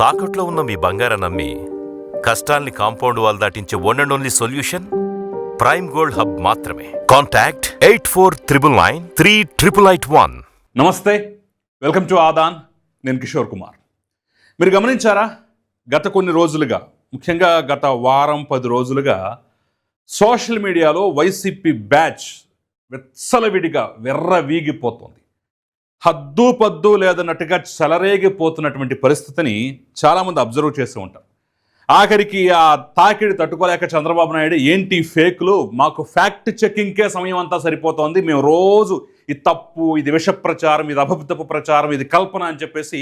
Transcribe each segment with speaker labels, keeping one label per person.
Speaker 1: తాకట్లో ఉన్న మీ బంగారం నమ్మి కష్టాల్ని compound wall దాటించే one and only solution prime gold hub మాత్రమే. Contact eight four triple nine three triple eight one
Speaker 2: నమస్తే వెల్కమ్ టు ఆదాన్ నేను కిషోర్ కుమార్. మీరు గమనించారా? గత కొన్ని రోజులుగా ముఖ్యంగా గత వారం పది రోజులుగా సోషల్ మీడియాలో వైసీపీ బ్యాచ్ వెచ్చలవిడిగా వెర్ర వీగిపోతుంది హద్దు పద్దు లేదన్నట్టుగా చెలరేగిపోతున్నటువంటి పరిస్థితిని చాలామంది అబ్జర్వ్ చేస్తూ ఉంటారు. ఆఖరికి ఆ తాకిడి తట్టుకోలేక చంద్రబాబు నాయుడు ఏంటి ఫేక్లు? మాకు ఫ్యాక్ట్ చెకింగ్కే సమయం అంతా సరిపోతోంది. మేము రోజు ఇది తప్పు ఇది విష ప్రచారం ఇది అభబద్ధపు ప్రచారం ఇది కల్పన అని చెప్పేసి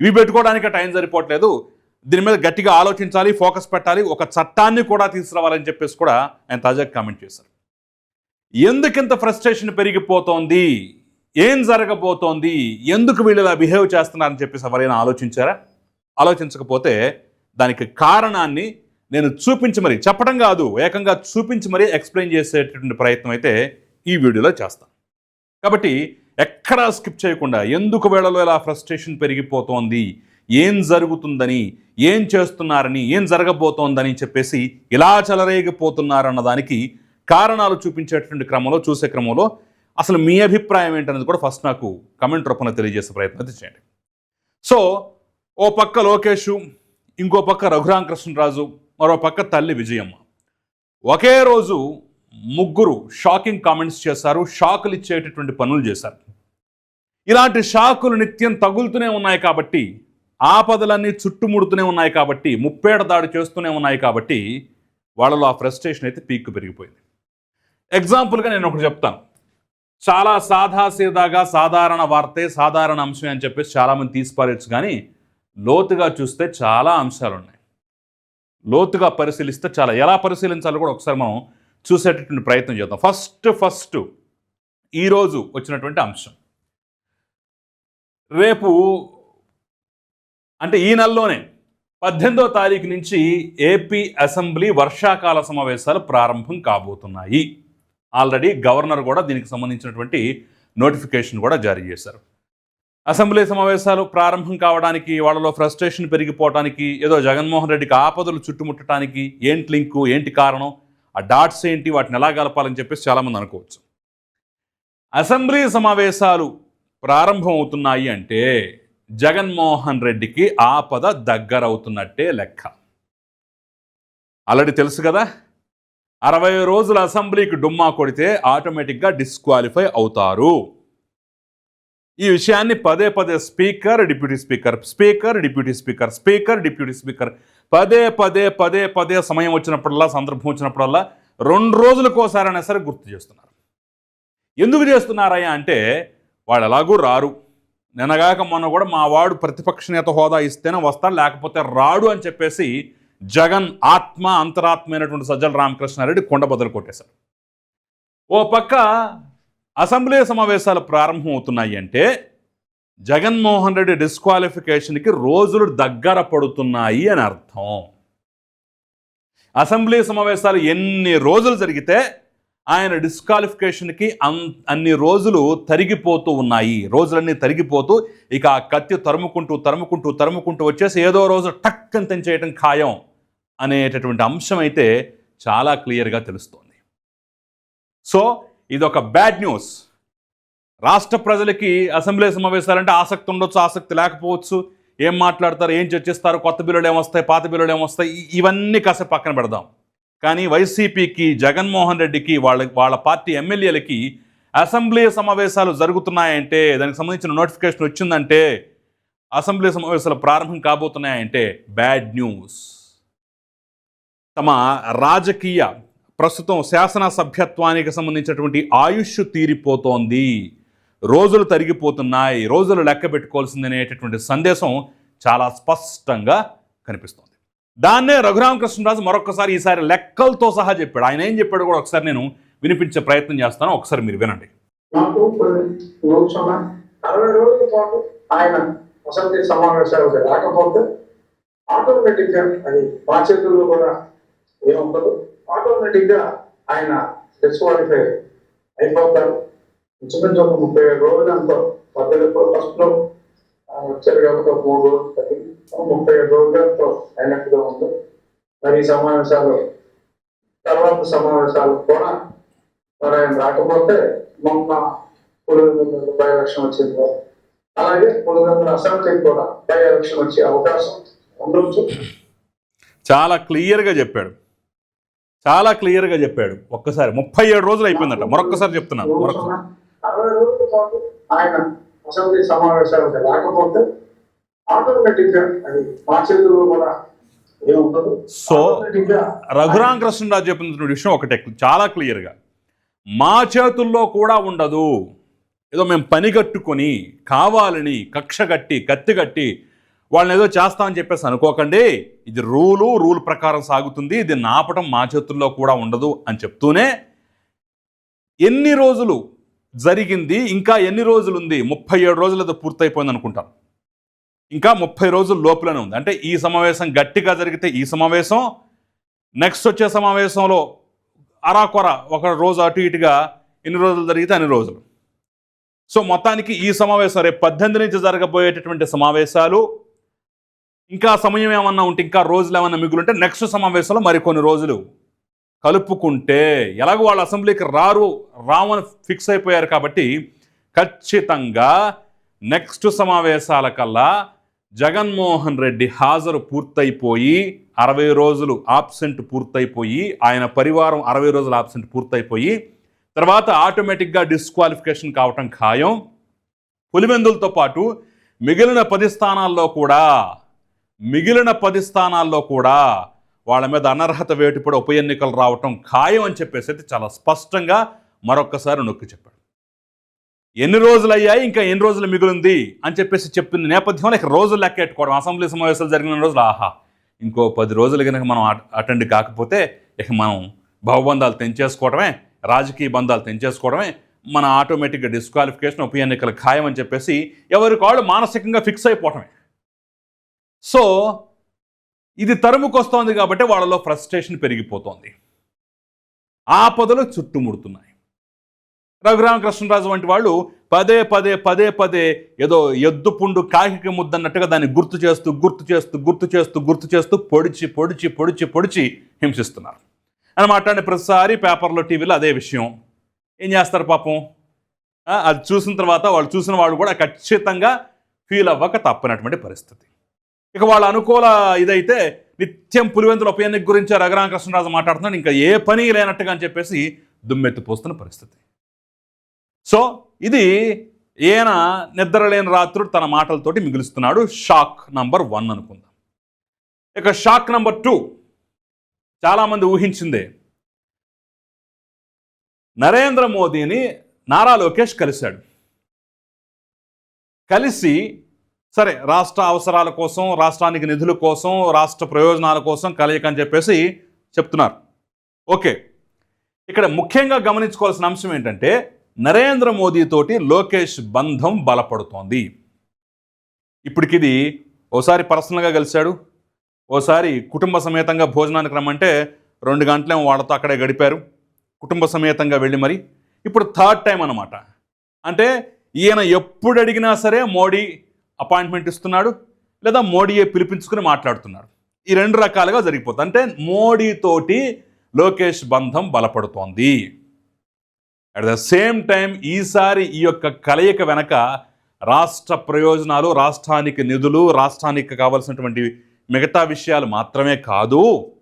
Speaker 2: ఇవి పెట్టుకోవడానికి టైం సరిపోవట్లేదు. దీని మీద గట్టిగా ఆలోచించాలి ఫోకస్ పెట్టాలి ఒక చట్టాన్ని కూడా తీసుకురావాలని చెప్పేసి కూడా ఆయన తాజాగా కామెంట్ చేశారు. ఎందుకింత ఫ్రస్ట్రేషన్ పెరిగిపోతోంది? ఏం జరగబోతోంది? ఎందుకు వీళ్ళు ఇలా బిహేవ్ చేస్తున్నారని చెప్పేసి ఎవరైనా ఆలోచించారా? ఆలోచించకపోతే దానికి కారణాన్ని నేను చూపించి మరి చెప్పడం కాదు ఏకంగా చూపించి మరీ ఎక్స్ప్లెయిన్ చేసేటటువంటి ప్రయత్నం అయితే ఈ వీడియోలో చేస్తాను. కాబట్టి ఎక్కడా స్కిప్ చేయకుండా ఎందుకు వేళలో ఇలా ఫ్రస్ట్రేషన్ పెరిగిపోతోంది? ఏం జరుగుతుందని ఏం చేస్తున్నారని ఏం జరగబోతోందని చెప్పేసి ఇలా చెలరేగిపోతున్నారన్న దానికి కారణాలు చూపించేటువంటి క్రమంలో చూసే క్రమంలో అసలు మీ అభిప్రాయం ఏంటనేది కూడా ఫస్ట్ నాకు కమెంట్ రూపంలో తెలియజేసే ప్రయత్నం అయితే చేయండి. సో ఓ పక్క లోకేష్ ఇంకో పక్క రఘురామ కృష్ణరాజు మరో పక్క తల్లి విజయమ్మ. ఒకే రోజు ముగ్గురు షాకింగ్ కామెంట్స్ చేశారు షాకులు ఇచ్చేటటువంటి పనులు చేశారు. ఇలాంటి షాకులు నిత్యం తగులుతూనే ఉన్నాయి కాబట్టి ఆపదలన్నీ చుట్టుముడుతూనే ఉన్నాయి కాబట్టి ముప్పేట దాడి చేస్తూనే ఉన్నాయి కాబట్టి వాళ్ళలో ఆ ఫ్రస్ట్రేషన్ అయితే పీక్ పెరిగిపోయింది. ఎగ్జాంపుల్గా నేను ఒకటి చెప్తాను. చాలా సాదాసీదాగా సాధారణ వార్తే సాధారణ అంశం అని చెప్పేసి చాలామంది తీసిపారేచ్చు కానీ లోతుగా చూస్తే చాలా అంశాలు ఉన్నాయి లోతుగా పరిశీలిస్తే చాలా. ఎలా పరిశీలించాలో కూడా ఒకసారి మనం చూసేటటువంటి ప్రయత్నం చేద్దాం. ఫస్ట్ ఫస్ట్ ఈరోజు వచ్చినటువంటి అంశం. రేపు అంటే ఈ నెలలోనే పద్దెనిమిదో తారీఖు నుంచి ఏపీ అసెంబ్లీ వర్షాకాల సమావేశాలు ప్రారంభం కాబోతున్నాయి. ఆల్రెడీ గవర్నర్ కూడా దీనికి సంబంధించినటువంటి నోటిఫికేషన్ కూడా జారీ చేశారు. అసెంబ్లీ సమావేశాలు ప్రారంభం కావడానికి వాళ్ళలో ఫ్రస్ట్రేషన్ పెరిగిపోవడానికి ఏదో జగన్మోహన్ రెడ్డికి ఆపదలు చుట్టుముట్టడానికి ఏంటి లింకు ఏంటి కారణం ఆ డాట్స్ ఏంటి వాటిని ఎలా గలపాలని చెప్పేసి చాలామంది అనుకోవచ్చు. అసెంబ్లీ సమావేశాలు ప్రారంభం అవుతున్నాయి అంటే జగన్మోహన్ రెడ్డికి ఆపద దగ్గరవుతున్నట్టే లెక్క. ఆల్రెడీ తెలుసు కదా? అరవై రోజుల అసెంబ్లీకి డుమ్మా కొడితే ఆటోమేటిక్గా డిస్క్వాలిఫై అవుతారు. ఈ విషయాన్ని పదే పదే speaker deputy speaker speaker deputy speaker speaker deputy speaker పదే పదే పదే పదే సమయం వచ్చినప్పుడల్లా సందర్భం వచ్చినప్పుడల్లా రెండు రోజులకోసారైనా సరే గుర్తు చేస్తున్నారు. ఎందుకు చేస్తున్నారయ్యా అంటే వాళ్ళు ఎలాగూ రారు. నినగాక మొన్న కూడా మా వాడు ప్రతిపక్ష నేత హోదా ఇస్తేనే వస్తాడు లేకపోతే రాడు అని చెప్పేసి జగన్ ఆత్మ అంతరాత్మైనటువంటి సజ్జల రామకృష్ణారెడ్డి కొండ బదులు కొట్టేశారు. ఓ పక్క అసెంబ్లీ సమావేశాలు ప్రారంభం అవుతున్నాయి అంటే జగన్మోహన్ రెడ్డి డిస్క్వాలిఫికేషన్కి రోజులు దగ్గర పడుతున్నాయి అని అర్థం. అసెంబ్లీ సమావేశాలు ఎన్ని రోజులు జరిగితే ఆయన డిస్క్వాలిఫికేషన్కి అన్ అన్ని రోజులు తరిగిపోతూ ఉన్నాయి. రోజులన్నీ తరిగిపోతూ ఇక ఆ కత్తి తరుముకుంటూ తరుముకుంటూ తరుముకుంటూ వచ్చేసి ఏదో రోజు టక్ అని తెంచేయటం ఖాయం. అనేటటువంటి అంశం అయితే చాలా క్లియర్గా తెలుస్తోంది. సో ఇది ఒక బ్యాడ్ న్యూస్. రాష్ట్ర ప్రజలకి అసెంబ్లీ సమావేశాలంటే ఆసక్తి ఉండొచ్చు ఆసక్తి లేకపోవచ్చు. ఏం మాట్లాడతారు ఏం చర్చిస్తారు కొత్త బిల్లులు ఏమొస్తాయి పాత బిల్లులు ఏమొస్తాయి ఇవన్నీ కాసేపు పక్కన పెడదాం. కానీ వైసీపీకి జగన్మోహన్ రెడ్డికి వాళ్ళ వాళ్ళ పార్టీ ఎమ్మెల్యేలకి అసెంబ్లీ సమావేశాలు జరుగుతున్నాయంటే దానికి సంబంధించిన నోటిఫికేషన్ వచ్చిందంటే అసెంబ్లీ సమావేశాలు ప్రారంభం కాబోతున్నాయంటే బ్యాడ్ న్యూస్. తమ రాజకీయ ప్రస్తుతం శాసన సభ్యత్వానికి సంబంధించినటువంటి ఆయుష్ తీరిపోతోంది. రోజులు తరిగిపోతున్నాయి. రోజులు లెక్క పెట్టుకోవాల్సింది అనేటటువంటి సందేశం చాలా స్పష్టంగా కనిపిస్తోంది. దాన్నే రఘురామకృష్ణరాజు మరొకసారి ఈసారి లెక్కలతో సహా చెప్పాడు. ఆయన ఏం చెప్పాడు కూడా ఒకసారి నేను వినిపించే ప్రయత్నం చేస్తాను. ఒకసారి మీరు వినండి.
Speaker 3: అరవై రోజుల పాటు ఆయన అసెంబ్లీ సమావేశాలకు రాకపోతే అది మా చేతుల్లో కూడా ఏముండదు. ఆటోమేటిక్గా ఆయన డిస్క్వాలిఫై అయిపోతారు. ఇంచుమించు ఒక ముప్పై ఏడు రోజులు అంతా పద్దెనిమిది ఫస్ట్లో వచ్చారు ఒక మూడు రోజులు తగ్గింది ముప్పై ఏడు రోజులతో అయినట్టుగా ఉంది. మరి ఈ సమావేశాలు తర్వాత సమావేశాలు కూడా మరి ఆయన రాకపోతే మొన్న పులివెందుల బై ఎలక్షన్ వచ్చింది అలాగే పులివెందుల అసెంబ్లీకి కూడా బై ఎలక్షన్ వచ్చే అవకాశం ఉండొచ్చు.
Speaker 2: చాలా క్లియర్గా చెప్పాడు. చాలా క్లియర్గా చెప్పాడు. ఒక్కసారి ముప్పై ఏడు రోజులు అయిపోయిందట. మరొక్కసారి చెప్తున్నాను
Speaker 3: అసెంబ్లీ అది కూడా
Speaker 2: సో
Speaker 3: Automatic గా
Speaker 2: రఘురాం కృష్ణరాజు చెప్పిన విషయం ఒకటే చాలా క్లియర్గా మా చేతుల్లో కూడా ఉండదు. ఏదో మేము పని కట్టుకొని కావాలని కక్ష కట్టి కత్తి కట్టి వాళ్ళని ఏదో చేస్తామని చెప్పేసి అనుకోకండి. ఇది రూలు రూల్ ప్రకారం సాగుతుంది. ఇది నాపటం మా చేతుల్లో కూడా ఉండదు అని చెప్తూనే ఎన్ని రోజులు జరిగింది ఇంకా ఎన్ని రోజులు ఉంది ముప్పై ఏడు రోజులతో పూర్తయిపోయింది అనుకుంటాం. ఇంకా ముప్పై రోజుల లోపలనే ఉంది. అంటే ఈ సమావేశం గట్టిగా జరిగితే ఈ సమావేశం నెక్స్ట్ వచ్చే సమావేశంలో అరాకొర ఒక రోజు అటు ఇటుగా ఎన్ని రోజులు జరిగితే అన్ని రోజులు. సో మొత్తానికి ఈ సమావేశం రేపు పద్దెనిమిది నుంచి జరగబోయేటటువంటి సమావేశాలు ఇంకా సమయం ఏమన్నా ఉంటే ఇంకా రోజులు ఏమన్నా మిగులుంటే నెక్స్ట్ సమావేశంలో మరికొన్ని రోజులు కలుపుకుంటే ఎలాగో వాళ్ళు అసెంబ్లీకి రారు రావని ఫిక్స్ అయిపోయారు కాబట్టి ఖచ్చితంగా నెక్స్ట్ సమావేశాల కల్లా జగన్మోహన్ రెడ్డి హాజరు పూర్తయిపోయి అరవై రోజులు ఆబ్సెంట్ పూర్తయిపోయి ఆయన పరివారం అరవై రోజులు ఆబ్సెంట్ పూర్తయిపోయి తర్వాత ఆటోమేటిక్గా డిస్క్వాలిఫికేషన్ కావటం ఖాయం. పులివెందులతో పాటు మిగిలిన పది స్థానాల్లో కూడా మిగిలిన పది స్థానాల్లో కూడా వాళ్ళ మీద అనర్హత వేటుపడి ఉప ఎన్నికలు రావటం ఖాయం అని చెప్పేసి అయితే చాలా స్పష్టంగా మరొక్కసారి నొక్కి చెప్పాడు. ఎన్ని రోజులు అయ్యాయి? ఇంకా ఎన్ని రోజులు మిగిలింది? అని చెప్పేసి చెప్పిన నేపథ్యంలో ఇక రోజులు లెక్కెట్టుకోవడం అసెంబ్లీ సమావేశాలు జరిగిన రోజులు ఆహా! ఇంకో పది రోజులు కనుక మనం అటెండ్ కాకపోతే ఇక మనం భవబంధాలు తెంచేసుకోవడమే రాజకీయ బంధాలు తెంచేసుకోవడమే మన ఆటోమేటిక్గా డిస్క్వాలిఫికేషన్ ఉప ఎన్నికలు ఖాయం అని చెప్పేసి ఎవరికి వాళ్ళు మానసికంగా ఫిక్స్ అయిపోవటమే. సో ఇది తరుముకొస్తోంది కాబట్టి వాళ్ళలో ఫ్రస్ట్రేషన్ పెరిగిపోతోంది. ఆపదలు చుట్టుముడుతున్నాయి. రఘురామకృష్ణరాజు వంటి వాళ్ళు పదే పదే పదే పదే ఏదో ఎద్దు పుండు కాకికి ముద్దన్నట్టుగా దాన్ని గుర్తు చేస్తూ గుర్తు చేస్తూ గుర్తు చేస్తూ గుర్తు చేస్తూ పొడిచి పొడిచి పొడిచి పొడిచి హింసిస్తున్నారు. అని మాట్లాడిన ప్రతిసారి పేపర్లో టీవీలో అదే విషయం. ఏం చేస్తారు పాపం? అది చూసిన తర్వాత వాళ్ళు చూసిన వాళ్ళు కూడా ఖచ్చితంగా ఫీల్ అవ్వక తప్పనటువంటి పరిస్థితి. ఇక వాళ్ళ అనుకూల ఇదైతే నిత్యం పులివెందుల ఉపయోగానికి గురించి రఘురామకృష్ణరాజు మాట్లాడుతున్నాడు. ఇంకా ఏ పని లేనట్టుగా అని చెప్పేసి దుమ్మెత్తిపోస్తున్న పరిస్థితి. సో ఇది ఈయన నిద్రలేని రాత్రుడు తన మాటలతోటి మిగులుస్తున్నాడు. షాక్ నంబర్ వన్ అనుకుందాం. ఇక షాక్ నంబర్ టూ. చాలామంది ఊహించిందే. నరేంద్ర మోదీని నారా లోకేష్ కలిశాడు. కలిసి సరే రాష్ట్ర అవసరాల కోసం రాష్ట్రానికి నిధుల కోసం రాష్ట్ర ప్రయోజనాల కోసం కలయిక అని చెప్పేసి చెప్తున్నారు. ఓకే. ఇక్కడ ముఖ్యంగా గమనించుకోవాల్సిన అంశం ఏంటంటే నరేంద్ర మోదీ తోటి లోకేష్ బంధం బలపడుతోంది. ఇప్పటికిది ఓసారి పర్సనల్గా కలిశాడు ఓసారి కుటుంబ సమేతంగా భోజనానికి రమ్మంటే రెండు గంటలేమో వాళ్ళతో అక్కడే గడిపారు. కుటుంబ సమేతంగా వెళ్ళి మరి. ఇప్పుడు థర్డ్ టైం అనమాట అంటే ఈయన ఎప్పుడు అడిగినా సరే మోడీ అపాయింట్మెంట్ ఇస్తున్నాడు లేదా మోడీయే పిలిపించుకుని మాట్లాడుతున్నాడు ఈ రెండు రకాలుగా జరిగిపోతుంది. అంటే మోడీతోటి లోకేష్ బంధం బలపడుతోంది. అట్ ద సేమ్ టైం ఈసారి ఈ యొక్క కలయిక వెనక రాష్ట్ర ప్రయోజనాలు రాష్ట్రానికి నిధులు రాష్ట్రానికి కావలసినటువంటి మిగతా విషయాలు మాత్రమే కాదు.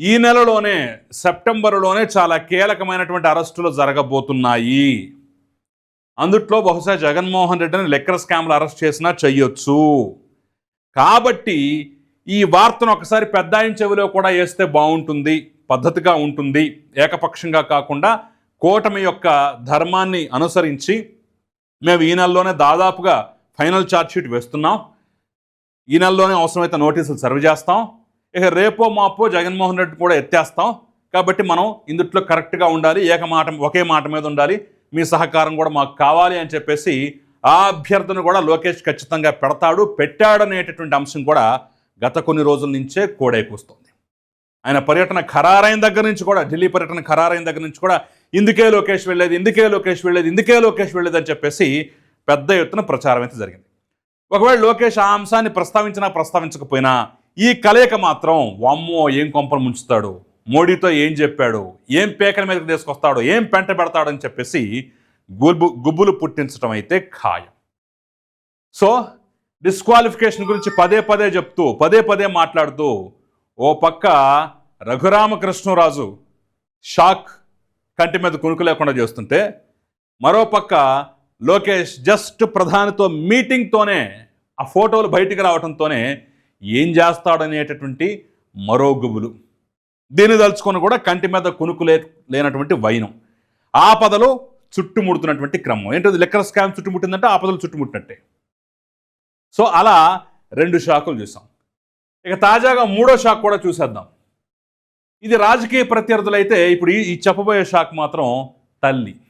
Speaker 2: ఈ నెలలోనే సెప్టెంబర్లోనే చాలా కీలకమైనటువంటి అరెస్టులు జరగబోతున్నాయి. అందుట్లో బహుశా జగన్మోహన్ రెడ్డిని లెక్కర్ స్కామ్లు అరెస్ట్ చేసినా చెయ్యొచ్చు. కాబట్టి ఈ వార్తను ఒకసారి పెద్ద ఆయన చెవిలో కూడా వేస్తే బాగుంటుంది పద్ధతిగా ఉంటుంది. ఏకపక్షంగా కాకుండా కూటమి యొక్క ధర్మాన్ని అనుసరించి మేము ఈ నెలలోనే దాదాపుగా ఫైనల్ ఛార్జ్షీట్ వేస్తున్నాం. ఈ నెలలోనే అవసరమైతే నోటీసులు సర్వ్ చేస్తాం. ఇక రేపో మాపో జగన్మోహన్ రెడ్డి కూడా ఎత్తేస్తాం. కాబట్టి మనం ఇందుట్లో కరెక్ట్గా ఉండాలి ఏక మాట ఒకే మాట మీద ఉండాలి. మీ సహకారం కూడా మాకు కావాలి అని చెప్పేసి ఆ అభ్యర్థన కూడా లోకేష్ ఖచ్చితంగా పెడతాడు. పెట్టాడనేటటువంటి అంశం కూడా గత కొన్ని రోజుల నుంచే కోడైకూస్తుంది ఆయన పర్యటన ఖరారైన దగ్గర నుంచి కూడా ఢిల్లీ పర్యటన ఖరారైన దగ్గర నుంచి కూడా ఇందుకే లోకేష్ వెళ్ళేది ఇందుకే లోకేష్ వెళ్ళేది ఇందుకే లోకేష్ వెళ్ళేది అని చెప్పేసి పెద్ద ఎత్తున ప్రచారం అయితే జరిగింది. ఒకవేళ లోకేష్ ఆ అంశాన్ని ప్రస్తావించినా ప్రస్తావించకపోయినా ఈ కలయిక మాత్రం వామ్మో ఏం కొంపలు ముంచుతాడు? మోడీతో ఏం చెప్పాడు? ఏం పేకల మీదకి తీసుకొస్తాడు? ఏం పెంట పెడతాడని చెప్పేసి గుబు గుబులు పుట్టించడం అయితే ఖాయం. సో డిస్క్వాలిఫికేషన్ గురించి పదే పదే చెప్తూ పదే పదే మాట్లాడుతూ ఓ పక్క రఘురామకృష్ణరాజు షాక్ కంటి మీద కునుకు లేకుండా చేస్తుంటే మరో పక్క లోకేష్ జస్ట్ ప్రధానితో మీటింగ్తోనే ఆ ఫోటోలు బయటికి రావడంతోనే ఏం చేస్తాడనేటటువంటి మరో గుబులు. దీన్ని తలుచుకొని కూడా కంటి మీద కునుకు లేనటువంటి వైనం. ఆపదలో చుట్టుముడుతున్నటువంటి క్రమం. ఏంటది? లెక్కల స్కామ్ చుట్టుముట్టిందంటే ఆపదలు చుట్టుముట్టినట్టే. సో అలా రెండు షాకులు చూసాం. ఇక తాజాగా మూడో షాక్ కూడా చూసేద్దాం. ఇది రాజకీయ ప్రత్యర్థులైతే ఇప్పుడు ఈ- చెప్పబోయే షాక్ మాత్రం తల్లి.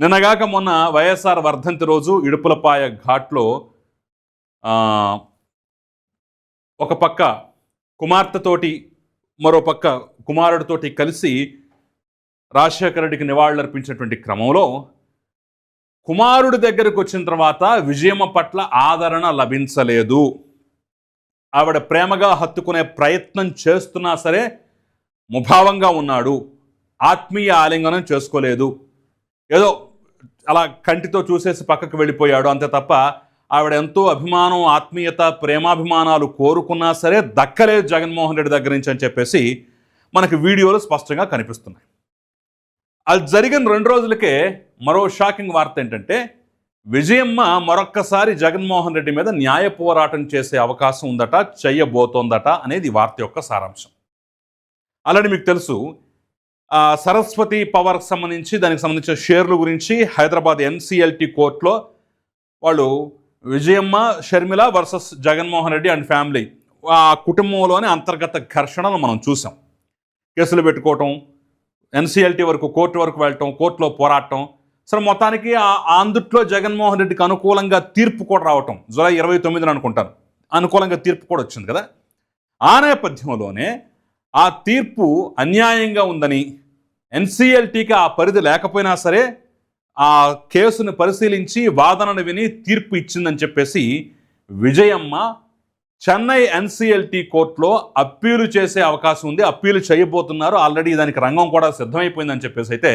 Speaker 2: నిన్నగాక మొన్న వైఎస్ఆర్ వర్ధంతి రోజు ఇడుపులపాయ ఘాట్లో ఒక పక్క కుమార్తెతోటి మరో పక్క కుమారుడితోటి కలిసి రాజశేఖర రెడ్డికి నివాళులర్పించినటువంటి క్రమంలో కుమారుడి దగ్గరకు వచ్చిన తర్వాత విజయమ్మ పట్ల ఆదరణ లభించలేదు. ఆవిడ ప్రేమగా హత్తుకునే ప్రయత్నం చేస్తున్నా సరే ముభావంగా ఉన్నాడు. ఆత్మీయ ఆలింగనం చేసుకోలేదు. ఏదో అలా కంటితో చూసేసి పక్కకు వెళ్ళిపోయాడు. అంతే తప్ప ఆవిడ ఎంతో అభిమానం ఆత్మీయత ప్రేమాభిమానాలు కోరుకున్నా సరే దక్కలేదు జగన్మోహన్ రెడ్డి దగ్గర నుంచి అని చెప్పేసి మనకి వీడియోలు స్పష్టంగా కనిపిస్తున్నాయి. అది జరిగిన రెండు రోజులకే మరో షాకింగ్ వార్త ఏంటంటే విజయమ్మ మరొక్కసారి జగన్మోహన్ రెడ్డి మీద న్యాయ పోరాటం చేసే అవకాశం ఉందట చెయ్యబోతోందట అనేది వార్త యొక్క సారాంశం. అలానే మీకు తెలుసు సరస్వతి పవర్కి సంబంధించి దానికి సంబంధించిన షేర్లు గురించి హైదరాబాద్ ఎన్సిఎల్టీ కోర్టులో వాళ్ళు Vijayamma Sharmila versus Jaganmohan Reddy and family. ఆ కుటుంబంలోని అంతర్గత ఘర్షణను మనం చూసాం. కేసులు పెట్టుకోవటం ఎన్సీఎల్టీ వరకు కోర్టు వరకు వెళ్ళటం కోర్టులో పోరాటం. సరే మొత్తానికి ఆ- అందుట్లో జగన్మోహన్ రెడ్డికి అనుకూలంగా తీర్పు కూడా రావటం జూలై ఇరవై తొమ్మిదిన అనుకుంటాను. అనుకూలంగా తీర్పు కూడా వచ్చింది కదా? ఆ నేపథ్యంలోనే ఆ తీర్పు అన్యాయంగా ఉందని ఎన్సీఎల్టీకి ఆ పరిధి లేకపోయినా సరే ఆ కేసును పరిశీలించి వాదనను విని తీర్పు ఇచ్చిందని చెప్పేసి విజయమ్మ చెన్నై ఎన్సిఎల్టీ కోర్టులో అప్పీలు చేసే అవకాశం ఉంది అప్పీలు చేయబోతున్నారు. ఆల్రెడీ దానికి రంగం కూడా సిద్ధమైపోయిందని చెప్పేసి అయితే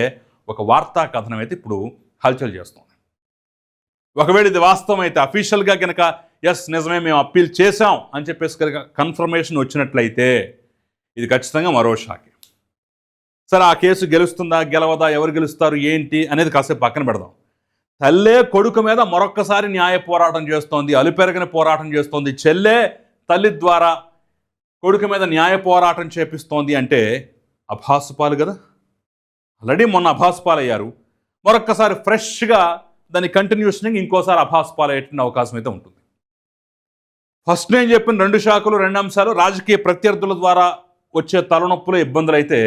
Speaker 2: ఒక వార్తా కథనం అయితే ఇప్పుడు హల్చల్ చేస్తుంది. ఒకవేళ ఇది వాస్తవం అయితే అఫీషియల్గా కనుక ఎస్ నిజమే మేము అప్పీల్ చేశాం అని చెప్పేసి కనుక కన్ఫర్మేషన్ వచ్చినట్లయితే ఇది ఖచ్చితంగా మరో షాకే. సరే ఆ కేసు గెలుస్తుందా గెలవదా ఎవరు గెలుస్తారు ఏంటి? అనేది కాసేపు పక్కన పెడదాం. తల్లే కొడుకు మీద మరొక్కసారి న్యాయ పోరాటం చేస్తోంది అలుపెరగని పోరాటం చేస్తోంది. చెల్లే తల్లి ద్వారా కొడుకు మీద న్యాయ పోరాటం చేపిస్తోంది అంటే అభాసుపాలు కదా. ఆల్రెడీ మొన్న అభాసుపాలు అయ్యారు మరొక్కసారి ఫ్రెష్గా దాని కంటిన్యూషన్గా ఇంకోసారి అభాసుపాలు అయ్యేటువంటి అవకాశం అయితే ఉంటుంది. ఫస్ట్ నేను చెప్పిన రెండు శాఖలు రెండు అంశాలు రాజకీయ ప్రత్యర్థుల ద్వారా వచ్చే తలనొప్పులు ఇబ్బందులు అయితే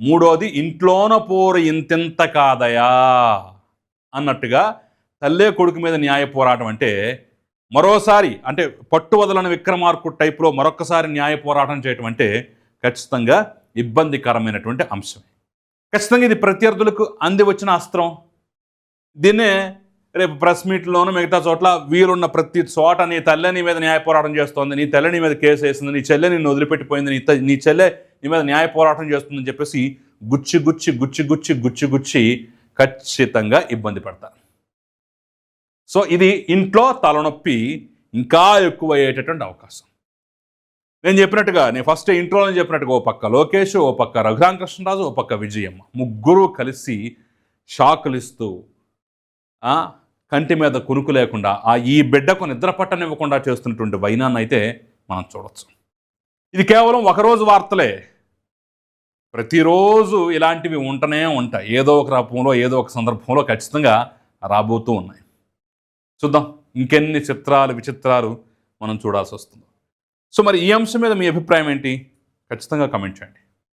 Speaker 2: మూడోది ఇంట్లోన పోరు ఇంతింత కాదయా? అన్నట్టుగా తల్లే కొడుకు మీద న్యాయ పోరాటం అంటే మరోసారి అంటే పట్టు వదలని విక్రమార్కు టైప్లో మరొకసారి న్యాయ పోరాటం చేయటం అంటే ఖచ్చితంగా ఇబ్బందికరమైనటువంటి అంశమే. ఖచ్చితంగా ఇది ప్రత్యర్థులకు అంది వచ్చిన అస్త్రం. దీన్నే రేపు ప్రెస్ మీట్లోనూ మిగతా చోట్ల వీలున్న ప్రతి చోట నీ తల్లె నీ మీద న్యాయ పోరాటం చేస్తోంది నీ తల్లి నీ మీద కేసు వేసింది నీ చెల్లె నిన్ను వదిలిపెట్టిపోయింది నీ నీ చెల్లె నీ మీద న్యాయ పోరాటం చేస్తుందని చెప్పేసి గుచ్చి గుచ్చి గుచ్చి గుచ్చి గుచ్చి గుచ్చి ఖచ్చితంగా ఇబ్బంది పెడతారు సో ఇది ఇంట్లో తలనొప్పి ఇంకా ఎక్కువ అయ్యేటటువంటి అవకాశం. నేను చెప్పినట్టుగా నేను ఫస్ట్ ఇంట్రోలో చెప్పినట్టుగా ఓ పక్క లోకేష్ ఓ పక్క రఘురామ కృష్ణరాజు ఓ పక్క విజయమ్మ ముగ్గురు కలిసి షాకులు ఇస్తూ కంటి మీద కునుకు లేకుండా ఆ ఈ బిడ్డకు నిద్ర పట్టనివ్వకుండా చేస్తున్నటువంటి వైనాన్ని అయితే మనం చూడొచ్చు. ఇది కేవలం ఒకరోజు వార్తలే. ప్రతిరోజు ఇలాంటివి ఉంటనే ఉంటాయి. ఏదో ఒక రూపంలో ఏదో ఒక సందర్భంలో ఖచ్చితంగా రాబోతూ ఉన్నాయి. చూద్దాం. ఇంకెన్ని చిత్రాలు విచిత్రాలు మనం చూడాల్సి వస్తుంది. సో మరి ఈ అంశం మీద మీ అభిప్రాయం ఏంటి? ఖచ్చితంగా కమెంట్ చేయండి.